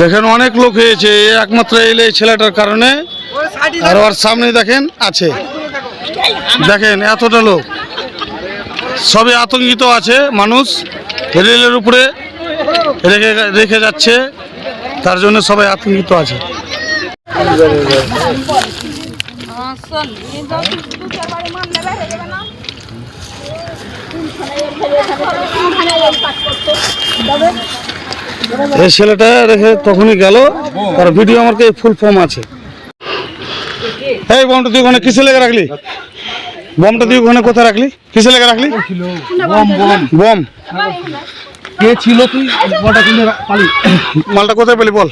দেখেন অনেক লোক হয়েছে একমাত্র এলে এই ছেলেটার কারণে। আর ওর সামনে দেখেন আছে। দেখেন এতটা লোক। সবই আতঙ্কিত আছে মানুষ। রেলের উপরে রেখে রেখে যাচ্ছে। তার জন্য সবাই আতঙ্কিত আছে। এই ছেলেটা রেখে তখনই গেল তার ভিডিও আমার কাছে ফুল ফর্ম আছে। এই বমটা তুই ওখানে কিসে লেগে রাখলি? বমটা তুই ওখানে কোথায় রাখলি? কিসে লেগে রাখলি? বম কে ছিল তুই? বলটা কিনে পালি। মালটা কোথায় পেলি বল?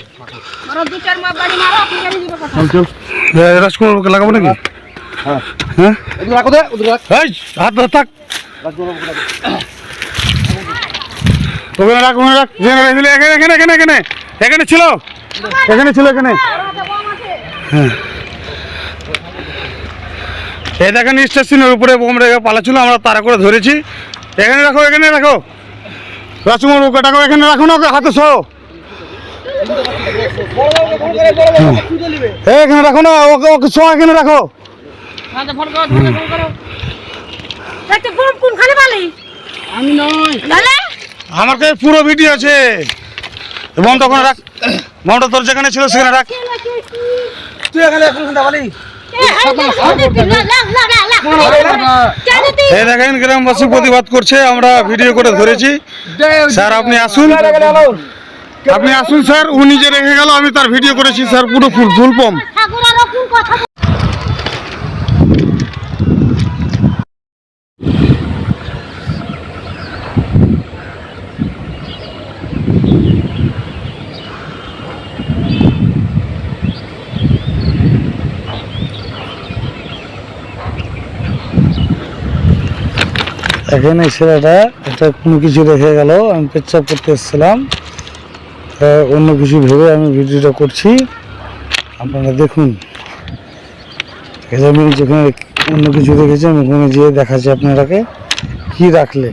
মারো দু চার মাস বাড়ি মারো আপনি গাড়ি দিবে কথা চল চল এ, রাজকুমারকে লাগাবো নাকি? হ্যাঁ। হ্যাঁ? রাখো দে রাখ। হাত থাক। ওখানে রাখ ওখানে রাখ। এখানে এখানে এখানে এখানে এখানে এখানে। ছিল। এখানে ছিল এখানে। হ্যাঁ। এই দেখেন স্টেশনের উপরে বোম রেখে পালাচ্ছিল আমরা তারা করে ধরেছি। এখানে রাখো এখানে রাখো। রাজকুমার ওকে ডাকো এখানে রাখো না ওকে হাতে সো এই, এখানে রাখো না ওকে ওকে সো এখানে রাখো। আমি নয় তাহলে আমার কাছে পুরো ভিডিও আছে বোমটা ওখানে রাখ বোমটা তোর যেখানে ছিল সেখানে রাখ তুই এখানে এখন পালি এই দেখেন গ্রামবাসী প্রতিবাদ করছে আমরা ভিডিও করে ধরেছি স্যার আপনি আসুন আপনি আসুন স্যার ও নিজে রেখে গেল আমি তার ভিডিও করেছি স্যার পুরো ফুল ফুল পম এখানে ছেলেটা, এটা কোনো কিছু দেখে গেল, আমি পেচ্ছাপ করতে এসেছিলাম। অন্য কিছু ভেবে আমি ভিডিওটা করছি। আপনারা দেখুন। আমি যেখানে অন্য কিছু দেখেছি, আমি ওখানে যেয়ে দেখাচ্ছি আপনারাকে কি রাখলে?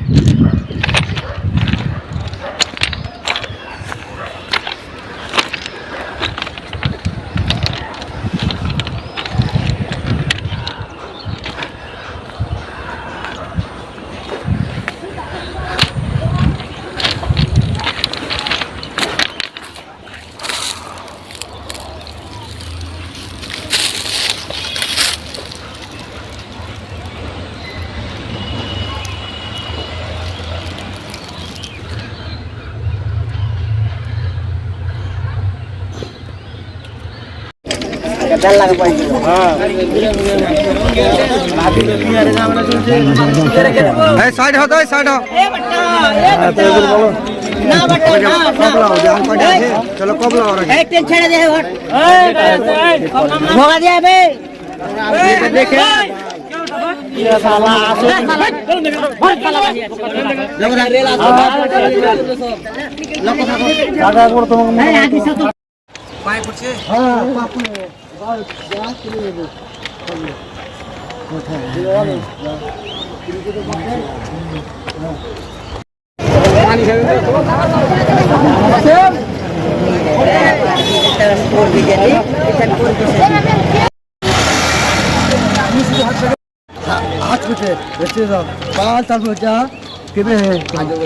সাইড হতো সাইড চলো কবলা ছেড়ে দে ভোগা দিয়ে দেখে পায়ে পড়ছে। হ্যাঁ बाल तक हो जा किबे है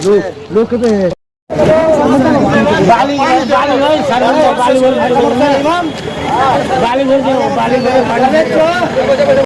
लो लो किबे है बाली बाली नहीं सर बाली बोल बाली बोल बाली बोल બાલી ભર જાઓ બાલી ભર